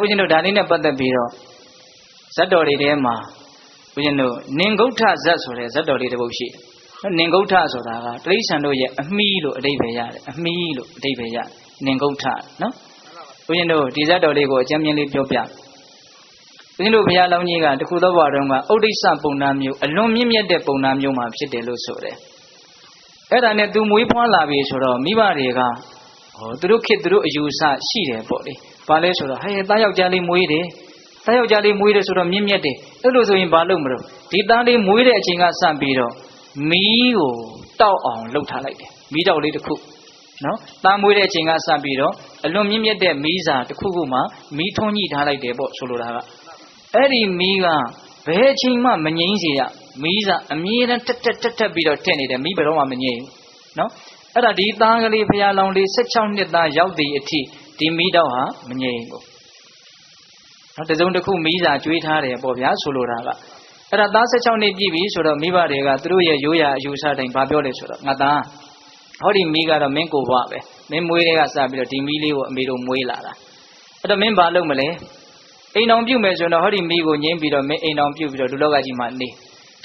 ဦးဇင်းတို့ဒါလေးနဲ့ပတ်သက်ပြီးတော့ဇတ်တော်တွေထဲမှာဦးဇင်းတို့နင်္ဂုဋ္ဌဇတ်ဆိုတဲ့ဇတ်တော်လေးတစ်ပုဒ်ရှိတယ်နင်္ဂုဋ္ဌဆိုတာကတိရစ္ဆာန်တို့ရဲ့အမီးလို့အဓိပ္ပာယ်ရတယ်အမီးလို့အဓိပ္ပာယ်ရတယ်နင်္ဂုဋ္ဌနော်ဦးဇင်းတို့ဒီဇတ်တော်လေးကိုအကျဉ်းပြင်းလေးပြောပြဦးဇင်းတို့ဘုရားလောင်းကြီးကတခုသောဘဝတုန်းကဥဒိစ္စပုံနာမျိုးအလွန်မြင့်မြတ်တဲ့ပုံနာမျိုးမှာဖြစ်တယ်လို့ဆိုတယ်အဲ့ဒါနဲ့သူမွေးဖွားလာပြီဆိုတော့မိဘတွေကဟောသူတို့ခေတ်သူတို့အယူဆရှိတယ်ပေါ့လေ ဘာလဲဆိုတော့ဟဲ့သားယောက်ျားလေးမွေးတယ်သားယောက်ျားလေးမွေးတယ်ဆိုတော့မြင့်မြတ်တယ်အဲ့လိုဆိုရင်ဘာလုပ်မလို့ဒီသားလေးမွေးတဲ့အချိန်ကစပြီးတော့မီးကိုတောက်အောင်လှုပ်ထားလိုက်တယ်မီးတောက်လေးတစ်ခုနော်သားမွေးတဲ့အချိန်ကစပြီးတော့အလွန်မြင့်မြတ်တဲ့မီးစာတစ်ခုခုမှမီးထွန်းညှိထားလိုက်တယ်ပေါ့ဆိုလိုတာကအဲ့ဒီမီးကဘယ်အချိန်မှမငြိမ်းစေရမီးစာအမြဲတမ်းတက်တက်တက်တက်ပြီးတော့တက်နေတယ်မီးဘယ်တော့မှမငြိမ်းဘူးနော်အဲ့ဒါဒီသားကလေးဖရာလောင်လေး16နှစ်သားရောက်သည့်အထိ ဒီမီးတောက်ဟာမငြိမ်ဘူးနော်တစုံတစ်ခုမီးစာကျွေးထားတယ်ပေါ့ဗျာဆိုလိုတာကအဲ့ဒါသား16နှစ်ပြည့်ပြီဆိုတော့မိဘတွေကသူတို့ရဲ့ရိုးရာအယူဆတိုင်းဘာပြောလဲဆိုတော့ငါသားဟောဒီမီးကတော့မင်းကိုဘွားပဲမင်းမွေးတဲ့ကစပြီးတော့ဒီမီးလေးကိုအမေတို့မွေးလာတာအဲ့တော့မင်းဘာလုပ်မလဲအိမ်အောင်ပြုတ်မယ်ဆိုတော့ဟောဒီမီးကိုငင်းပြီးတော့မင်းအိမ်အောင်ပြုတ်ပြီးတော့လူလောကကြီးမှာနေ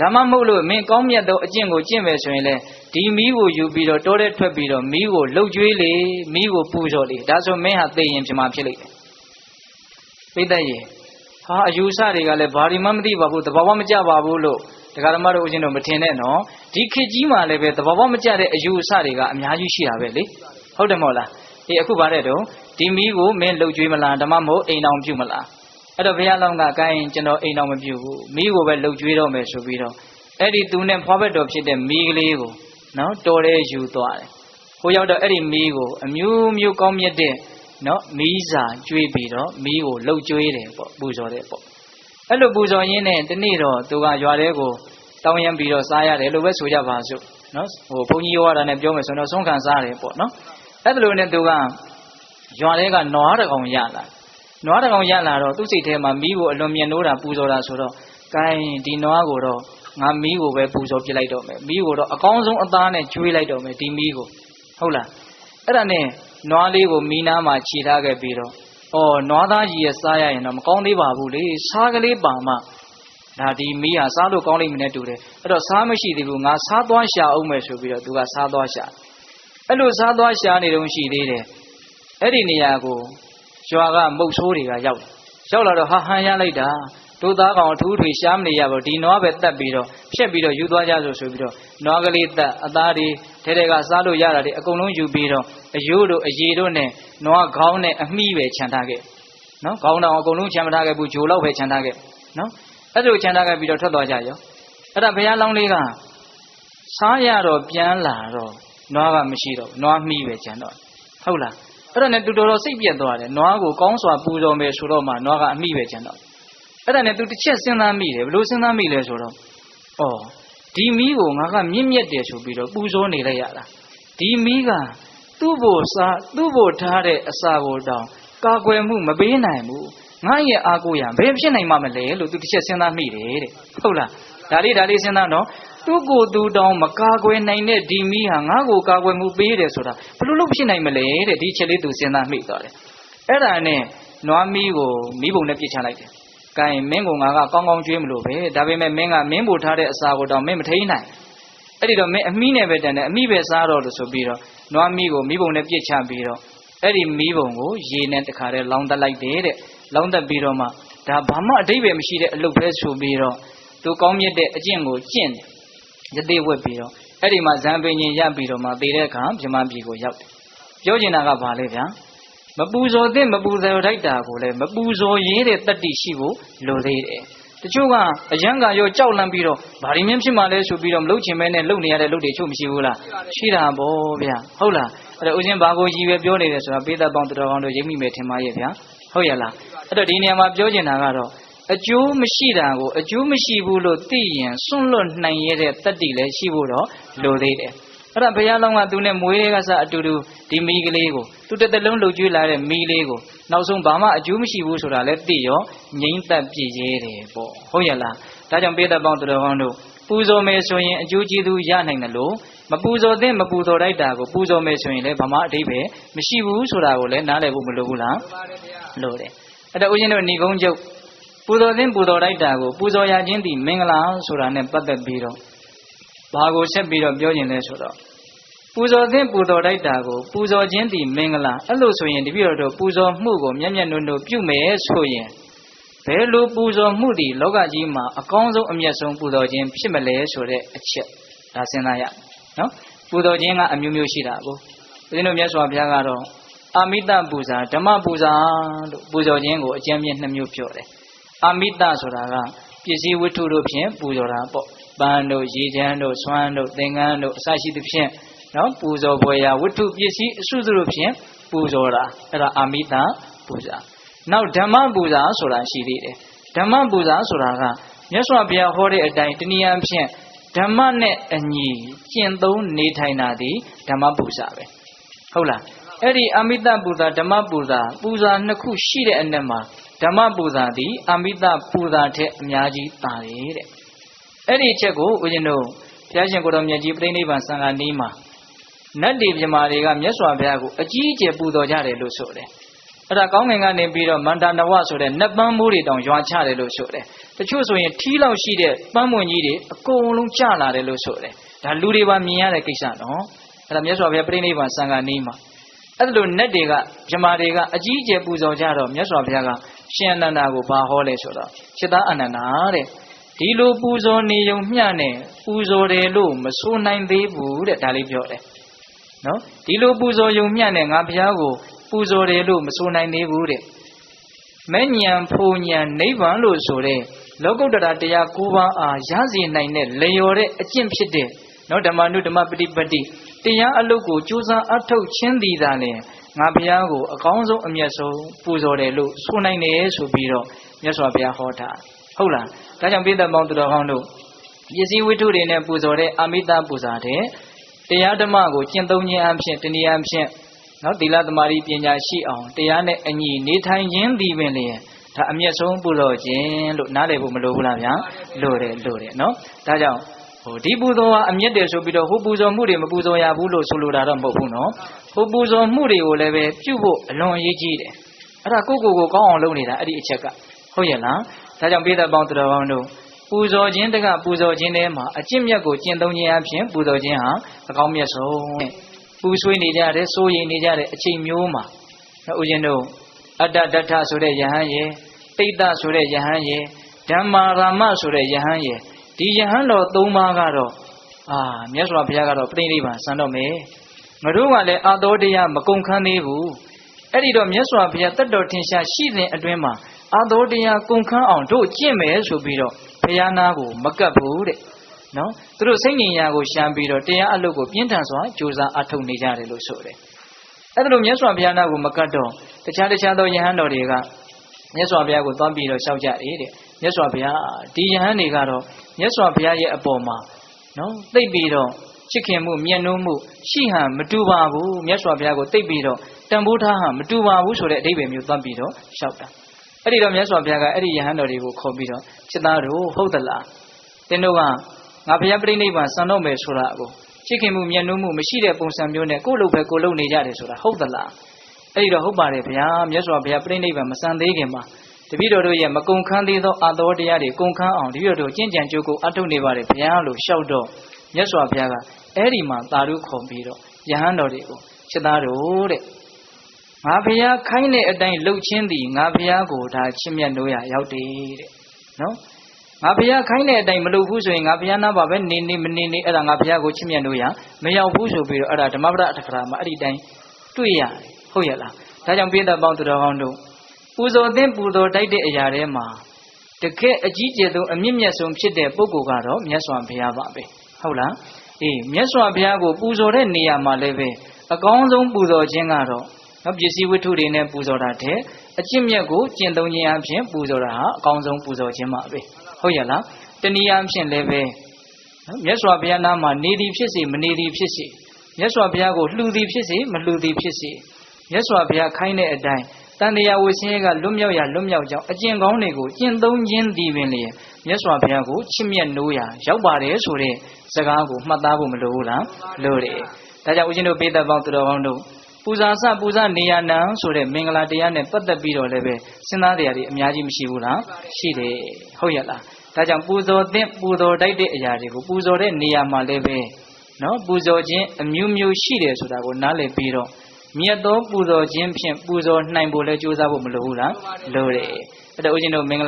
ဒါမှမဟုတ်လို့မင်းကောင်းမြတ်သောအကျင့်ကိုကျင့်မယ်ဆိုရင်လေဒီမီးကိုယူပြီးတော့တောထဲထွက်ပြီးတော့မီးကိုလှုပ်ကြွေးလေမီးကိုပူဇော်လေဒါဆိုမင်းဟာသိရင်ဖြစ်မှာဖြစ်လိမ့်မယ်ပိတ်သက်ရေဟာအယူဆတွေကလည်းဘာဒီမှမသိပါဘူးတဘာဝမကြပါဘူးလို့တရားဓမ္မတို့ဦးဇင်းတို့မထင်နဲ့နော်ဒီခေတ်ကြီးမှာလည်းပဲတဘာဝမကြတဲ့အယူအဆတွေကအများကြီးရှိတာပဲလေဟုတ်တယ်မဟုတ်လားအေးအခုဗါတဲ့တော့ဒီမီးကိုမင်းလှုပ်ကြွေးမလားဓမ္မမဟုတ်အိမ်အောင်ပြုတ်မလား အဲ့တော့ဘုရားလောင်းကကိုင်းကျွန်တော်အိမ်တော်မပြုတ်ဘူးမိကိုပဲလှုပ်ကြွေးတော့မယ်ဆိုပြီးတော့အဲ့ဒီသူနဲ့ဖွားဘက်တော်ဖြစ်တဲ့မိကလေးကိုနော်တော်ရဲယူသွားတယ်ကိုရောက်တော့အဲ့ဒီမိကိုအမျိုးမျိုးကောင်းမြတ်တဲ့နော်မိစာကျွေးပြီးတော့မိကိုလှုပ်ကြွေးတယ်ပေါ့ပူဇော်တယ်ပေါ့အဲ့လိုပူဇော်ရင်းနဲ့တနေ့တော့သူကရွာထဲကိုတောင်းရမ်းပြီးတော့စားရတယ်လို့ပဲဆိုကြပါစို့နော်ဟိုဘုန်းကြီးရောရတာနဲ့ပြောမယ်ဆိုတော့ဆုံးခံစားတယ်ပေါ့နော်အဲ့ဒါလိုနဲ့သူကရွာထဲကနွားတကောင်ရလာ နွားတကောင်ရလာတော့သူ့စိတ်ထဲမှာမိကိုအလွန်မြတ်နိုးတာပူဇော်တာဆိုတော့ကိုင်းဒီနွားကိုတော့ငါမီးကိုပဲပူဇော်ပြလိုက်တော့မယ်မီးကိုတော့အကောင်းဆုံးအသားနဲ့ကျွေးလိုက်တော့မယ်ဒီမီးကိုဟုတ်လားအဲ့ဒါနဲ့နွားလေးကိုမီးနားမှာခြေထားခဲ့ပြီးတော့ဩနွားသားကြီးရဲ့စားရရင်တော့မကောင်းသေးပါဘူးလေစားကလေးပါမှဒါဒီမီးဟာစားလို့ကောင်းလိမ့်မယ်နဲ့တူတယ်အဲ့တော့စားမရှိသေးဘူးငါစားသွားရှာအောင်မယ်ဆိုပြီးတော့သူကစားသွားရှာအဲ့လိုစားသွားရှာနေတုန်းရှိသေးတယ်အဲ့ဒီနေရာကို ရွာကမုတ်ဆိုးတွေကရောက်ရောက်လာတော့ဟာဟန်ရလိုက်တာတို့သားကောင်အထူးထွေရှားမနေရဘူးဒီနွားပဲတက်ပြီးတော့ဖြက်ပြီးတော့ယူသွားကြဆိုဆိုပြီးတော့နွားကလေးတက်အသားတွေထဲထဲကစားလို့ရတာတွေအကုန်လုံးယူပြီးတော့အယိုးတို့အရေတို့နဲ့နွားခေါင်းနဲ့အမိပဲခြံထားခဲ့နော်ခေါင်းတော်အကုန်လုံးခြံမထားခဲ့ဘူးဂျိုလောက်ပဲခြံထားခဲ့နော်အဲ့လိုခြံထားခဲ့ပြီးတော့ထွက်သွားကြရောအဲ့ဒါဘုရားလောင်းလေးကစားရတော့ပြန်လာတော့နွားကမရှိတော့နွားမိပဲခြံတော့ဟုတ်လား အဲ့ဒါနဲ့တူတော်တော်စိတ်ပြက်သွားတယ်နွားကိုကောင်းစွာပူဇော်မယ်ဆိုတော့မှနွားကအမိပဲခြံတော့အဲ့ဒါနဲ့သူတစ်ချက်စဉ်းစားမိတယ်ဘလို့စဉ်းစားမိလဲဆိုတော့ဩဒီမီးကိုငါကမြင့်မြတ်တယ်ဆိုပြီးတော့ပူဇော်နေလိုက်ရတာဒီမီးကသူ့ဘို့စားသူ့ဘို့ထားတဲ့အစာကိုတောင်ကာကွယ်မှုမပေးနိုင်ဘူးငါရဲ့အာကိုရဘယ်ဖြစ်နိုင်မှမလဲလို့သူတစ်ချက်စဉ်းစားမိတယ်တဲ့ဟုတ်လားဒါလေးဒါလေးစဉ်းစားတော့ သူ့ကိုယ်သူတောင်မကာကွယ်နိုင်တဲ့ဒီမီးဟာငါ့ကိုကာကွယ်မှုပေးတယ်ဆိုတာဘယ်လိုလုပ်ဖြစ်နိုင်မလဲတဲ့ဒီချက်လေးသူစဉ်းစားမိသွားတယ်အဲ့ဒါနဲ့နွားမီးကိုမီးပုံနဲ့ပြစ်ချလိုက်တယ်ကဲမင်းကငါကကောင်းကောင်းကျွေးမလို့ပဲဒါပေမဲ့မင်းကမင်းပို့ထားတဲ့အစာကိုတော့မင်းမထိန်နိုင်အဲ့ဒီတော့မင်းအမိနဲ့ပဲတန်တယ်အမိပဲစားတော့လို့ဆိုပြီးတော့နွားမီးကိုမီးပုံနဲ့ပြစ်ချပြီးတော့အဲ့ဒီမီးပုံကိုရေနဲ့တခါတည်းလောင်းတက်လိုက်တယ်တဲ့လောင်းတက်ပြီးတော့မှဒါဘာမှအတိတ်ပဲမရှိတဲ့အလုပ်ပဲဆိုပြီးတော့သူကောင်းမြတ်တဲ့အကျင့်ကိုကျင့်တယ် ရသေးဝက်ပြီးတော့အဲ့ဒီမှာဇံပင်ကြီးရပြီးတော့မှသေတဲ့အခါမြမပြည်ကိုရောက်တယ်ပြောချင်တာကဘာလဲဗျာမပူဇော်သင့်မပူဇော်ထိုက်တာကိုလည်းမပူဇော်ရေးတဲ့တတ္တိရှိဖို့လိုသေးတယ်တချို့ကအရန်ကရောကြောက်လန့်ပြီးတော့ဘာရင်းမြင့်ဖြစ်မှလဲဆိုပြီးတော့မလုတ်ချင်မဲနဲ့လုတ်နေရတဲ့လုတ်တွေချို့မရှိဘူးလားရှိတာပေါ့ဗျာဟုတ်လားအဲ့တော့ဦးဇင်းဘာကိုကြီးပဲပြောနေတယ်ဆိုတာပေးသက်ပေါင်းတော်ကောင်းတို့ရိပ်မိမယ်ထင်ပါရဲ့ဗျာဟုတ်ရလားအဲ့တော့ဒီနေရာမှာပြောချင်တာကတော့ အကျိုးမရှိတာကိုအကျိုးမရှိဘူးလို့သိရင်စွန့်လွတ်နိုင်ရတဲ့တတ္တိလည်းရှိဖို့တော့လိုသေးတယ်အဲ့ဒါဘုရားလောင်းကသူနဲ့မွေးတွေကစအတူတူဒီမိကလေးကိုသူတစ်သက်လုံးလှုပ်ကြွေးလာတဲ့မိလေးကိုနောက်ဆုံးဘာမှအကျိုးမရှိဘူးဆိုတာလည်းသိရောငြိမ့်သက်ပြည့်ရဲတယ်ပေါ့ဟုတ်ရလားဒါကြောင့်ပေးသက်ပေါင်းသူတော်ကောင်းတို့ပူဇော်မယ်ဆိုရင်အကျိုးကျေးဇူးရနိုင်တယ်လို့မပူဇော်သင့်မပူဇော်လိုက်တာကိုပူဇော်မယ်ဆိုရင်လည်းဘာမှအတိတ်ပဲမရှိဘူးဆိုတာကိုလည်းနားလည်ဖို့မလိုဘူးလားလိုတယ်အဲ့တော့ဦးဇင်းတို့ဏီကုန်းကျုပ် ပူဇော်သင်းပူဇော်လိုက်တာကိုပူဇော်ရခြင်းဒီမင်္ဂလာဆိုတာနဲ့ပတ်သက်ပြီးတော့ဘာကိုဆက်ပြီးတော့ပြောခြင်းလဲဆိုတော့ပူဇော်သင်းပူဇော်လိုက်တာကိုပူဇော်ခြင်းဒီမင်္ဂလာအဲ့လိုဆိုရင်တပည့်တော်တို့ပူဇော်မှုကိုမျက်မျက်နှုံနှုံပြုမယ်ဆိုရင်ဘယ်လိုပူဇော်မှုဒီလောကကြီးမှာအကောင်းဆုံးအမျက်ဆုံးပူဇော်ခြင်းဖြစ်မလဲဆိုတဲ့အချက်ဒါစဉ်းစားရနော်ပူဇော်ခြင်းကအမျိုးမျိုးရှိတာကိုဦးဇင်းတို့မြတ်စွာဘုရားကတော့အာမိတပူဇာဓမ္မပူဇာလို့ပူဇော်ခြင်းကိုအကျဉ်းပြနှမျိုးပြောတယ် အာမိတဆိုတာကပစ္စည်းဝတ္ထုတို့ဖြင့်ပူဇော်တာပေါ့ပန်းတို့ရေချမ်းတို့ဆွမ်းတို့သင်္ကန်းတို့အစရှိသဖြင့်နော်ပူဇော်ဖွယ်ရာဝတ္ထုပစ္စည်းအစုစုတို့ဖြင့်ပူဇော်တာအဲ့ဒါအာမိတပူဇာနောက်ဓမ္မပူဇာဆိုတာရှိသေးတယ်ဓမ္မပူဇာဆိုတာကမြတ်စွာဘုရားဟောတဲ့အတိုင်းတနည်းအားဖြင့်ဓမ္မနဲ့အညီကျင့်သုံးနေထိုင်တာဒီဓမ္မပူဇာပဲဟုတ်လားအဲ့ဒီအမိတပူဇာဓမ္မပူဇာပူဇာနှစ်ခုရှိတဲ့အနက်မှာ ဓမ္မပူဇာသည်အမိတပူဇာထက်အများကြီးတာတယ်တဲ့အဲ့ဒီအချက်ကိုဦးဇင်းတို့ဘုရားရှင်ကိုတော်မြတ်ကြီးပြိဋိဘံစံဃာနီးမှာနတ်တွေမြမာတွေကမြတ်စွာဘုရားကိုအကြီးအကျယ်ပူဇော်ကြတယ်လို့ဆိုတယ်အဲ့ဒါကောင်းငင်ကနေပြီးတော့မန္တနဝဆိုတဲ့နတ်ပန်းမိုးတွေတောင်ရွာချတယ်လို့ဆိုတယ်တချို့ဆိုရင်ထီးလောက်ရှိတဲ့ပန်းမွန်ကြီးတွေအကုန်လုံးကျလာတယ်လို့ဆိုတယ်ဒါလူတွေပါမြင်ရတဲ့ကိစ္စနော်အဲ့ဒါမြတ်စွာဘုရားပြိဋိဘံစံဃာနီးမှာအဲ့ဒါလို့နတ်တွေကမြမာတွေကအကြီးအကျယ်ပူဇော်ကြတော့မြတ်စွာဘုရားက ရှင်အနန္ဒာကိုဘာဟောလဲဆိုတော့စိတ္တအနန္ဒာတဲ့ဒီလိုပူဇော်နေုံမျှနဲ့ပူဇော်တယ်လို့မဆိုနိုင်သေးဘူးတဲ့ဒါလေးပြောတယ်နော်ဒီလိုပူဇော်ယုံမျှနဲ့ငါဘုရားကိုပူဇော်တယ်လို့မဆိုနိုင်သေးဘူးတဲ့မဲ့ညံဖူညံနိဗ္ဗာန်လို့ဆိုတဲ့လောကုတ္တရာတရား၉ပါးအားရစေနိုင်တဲ့လျော်တဲ့အကျင့်ဖြစ်တဲ့နော်ဓမ္မနုဓမ္မပฏิပတ္တိတရားအလုတ်ကိုကြိုးစားအထောက်ချင်းသည်သာလျှင် ငါဘုရားကိုအကောင်းဆုံးအမျက်ဆုံးပူဇော်တယ်လို့ဆိုနိုင်တယ်ဆိုပြီးတော့မြတ်စွာဘုရားဟောတာဟုတ်လားဒါကြောင့်ပိဿပေါင်းသူတော်ကောင်းတို့ပစ္စည်းဝိထုတွေနဲ့ပူဇော်တဲ့အမိတပူဇာတဲ့တရားဓမ္မကိုကျင့်သုံးခြင်းအဖြစ်တနည်းအားဖြင့်နော်သီလသမารီပညာရှိအောင်တရားနဲ့အညီနေထိုင်ခြင်းဒီပင်လေဒါအမျက်ဆုံးပူဇော်ခြင်းလို့နားလည်ဖို့မလိုဘူးလားဗျာလိုတယ်လိုတယ်နော်ဒါကြောင့် ဟိုဒီပူဇော်ဟာအမျက်တယ်ဆိုပြီးတော့ဟိုပူဇော်မှုတွေမပူဇော်ရဘူးလို့ဆိုလိုတာတော့မဟုတ်ဘူးနော်ဟိုပူဇော်မှုတွေကိုလည်းပဲပြုဖို့အလွန်အရေးကြီးတယ်အဲ့ဒါကိုကိုကိုကောင်းအောင်လုပ်နေတာအဲ့ဒီအချက်ကဟုတ်ရဲ့လားဒါကြောင့်ပိဿပေါင်းသူတော်ကောင်းတို့ပူဇော်ခြင်းတကပူဇော်ခြင်းထဲမှာအကျင့်မြတ်ကိုကျင့်သုံးခြင်းအပြင်ပူဇော်ခြင်းဟာအကောင်းမြတ်ဆုံးပူဆွေးနေကြတယ်စိုးရိမ်နေကြတဲ့အချိန်မျိုးမှာဦးဇင်းတို့အတ္တတထဆိုတဲ့ယဟန်ရဲ့တိတ်တဆိုတဲ့ယဟန်ရဲ့ဓမ္မာရာမဆိုတဲ့ယဟန်ရဲ့ ဒီယဟန်တော်၃ပါးကတော့အာမြတ်စွာဘုရားကတော့ပြိဋိဘံစံတော့မယ်ငါတို့ကလည်းအာတော်တရားမကုန်ခန်းသေးဘူးအဲ့ဒီတော့မြတ်စွာဘုရားတတ်တော်ထင်ရှားရှိစဉ်အတွင်းမှာအာတော်တရားကုန်ခန်းအောင်တို့ကျင့်မယ်ဆိုပြီးတော့ဘုရားနာကိုမကတ်ဘူးတဲ့နော်သူတို့စိတ်ဉာဏ်ရာကိုရှမ်းပြီးတော့တရားအလုပ်ကိုပြင်းထန်စွာကြိုးစားအထောက်နေကြတယ်လို့ဆိုတယ်အဲ့ဒါလို့မြတ်စွာဘုရားနာကိုမကတ်တော့တခြားတခြားသောယဟန်တော်တွေကမြတ်စွာဘုရားကိုသွားပြီးတော့ရှောက်ကြတယ်တဲ့ မြတ်စွာဘုရားဒီယဟန်တွေကတော့မြတ်စွာဘုရားရဲ့အပေါ်မှာနော်သိပ်ပြီးတော့ချစ်ခင်မှုမြတ်နိုးမှုရှိဟန်မတူပါဘူးမြတ်စွာဘုရားကိုသိပ်ပြီးတော့တန်ဖိုးထားဟန်မတူပါဘူးဆိုတဲ့အဓိပ္ပာယ်မျိုးသွားပြီးတော့ရှောက်တာအဲ့ဒီတော့မြတ်စွာဘုရားကအဲ့ဒီယဟန်တော်တွေကိုခေါ်ပြီးတော့จิตသားတို့ဟုတ်သလားတင်းတို့ကငါဘုရားပြိဋိဘံစံတော့မယ်ဆိုတာကိုချစ်ခင်မှုမြတ်နိုးမှုမရှိတဲ့ပုံစံမျိုးနဲ့ကိုယ့်လိုပဲကိုယ်လုံနေကြတယ်ဆိုတာဟုတ်သလားအဲ့ဒီတော့ဟုတ်ပါတယ်ဗျာမြတ်စွာဘုရားပြိဋိဘံမစံသေးခင်မှာ တပည့်တော်တို့ရဲ့မကုံခန်းသေးသောအာတော်တရားတွေကုံခန်းအောင်တပည့်တော်တို့ကျင့်ကြံကြိုးကိုအထုတ်နေပါတယ်ဘုရားလို့လျှောက်တော့မြတ်စွာဘုရားကအဲ့ဒီမှာသာဓုခေါ်ပြီးတော့ယဟန်တော်တွေကိုချက်သားတို့တဲ့ငါဘုရားခိုင်းတဲ့အတိုင်းလှုပ်ချင်းသည်ငါဘုရားကိုဒါချစ်မြတ်လို့ရရောက်တယ်တဲ့နော်ငါဘုရားခိုင်းတဲ့အတိုင်းမလုပ်ဘူးဆိုရင်ငါဘုရားနာပါပဲနေနေမနေနေအဲ့ဒါငါဘုရားကိုချစ်မြတ်လို့ရမရောက်ဘူးဆိုပြီးတော့အဲ့ဒါဓမ္မပဒအထကရာမှာအဲ့ဒီတိုင်းတွေ့ရတယ်ဟုတ်ရဲ့လားဒါကြောင့်ပိဋကပေါင်းသူတော်ကောင်းတို့ ပူဇော်သင့်ပူဇော်တိုက်တဲ့အရာတွေမှာတကယ်အကြီးကျယ်ဆုံးအမြင့်မြတ်ဆုံးဖြစ်တဲ့ပုဂ္ဂိုလ်ကတော့မြတ်စွာဘုရားပါပဲဟုတ်လားအေးမြတ်စွာဘုရားကိုပူဇော်တဲ့နေရာမှာလည်းပဲအကောင်းဆုံးပူဇော်ခြင်းကတော့နော်ပစ္စည်းဝတ္ထုတွေနဲ့ပူဇော်တာတဲ့အကျင့်မြတ်ကိုကျင့်သုံးခြင်းအပြင်ပူဇော်တာဟာအကောင်းဆုံးပူဇော်ခြင်းပါပဲဟုတ်ရဲ့လားတနည်းအားဖြင့်လည်းပဲနော်မြတ်စွာဘုရားနာမှာနေသည်ဖြစ်စေမနေသည်ဖြစ်စေမြတ်စွာဘုရားကိုလှူသည်ဖြစ်စေမလှူသည်ဖြစ်စေမြတ်စွာဘုရားခိုင်းတဲ့အတိုင်း တန်တရားဝဆင်းရဲကလွတ်မြောက်ရလွတ်မြောက်ကြောင်းအကျင့်ကောင်းတွေကိုကျင့်သုံးခြင်းဒီပင်လေမြတ်စွာဘုရားကိုချစ်မြတ်နိုးရာရောက်ပါတယ်ဆိုတဲ့စကားကိုမှတ်သားဖို့မလိုဘူးလားလိုတယ်ဒါကြောင့်ဦးဇင်းတို့ပိဿပေါင်းသူတော်ကောင်းတို့ပူဇာစပူဇာနေရနံဆိုတဲ့မင်္ဂလာတရားနဲ့ပတ်သက်ပြီးတော့လည်းပဲစဉ်းစားတရားတွေအများကြီးမရှိဘူးလားရှိတယ်ဟုတ်ရဲ့လားဒါကြောင့်ပူဇော်သင့်ပူဇော်တိုက်တဲ့အရာတွေကိုပူဇော်တဲ့နေရာမှာလည်းပဲနော်ပူဇော်ခြင်းအမျိုးမျိုးရှိတယ်ဆိုတာကိုနားလည်ပြီးတော့ မြတ်သောပူဇော်ခြင်းဖြင့်ပူဇော်နိုင်ဖို့လဲကြိုးစားဖို့မလိုဘူးလားလိုတယ်အဲ့ဒါဦးဇင်းတို့မင်္ဂလာ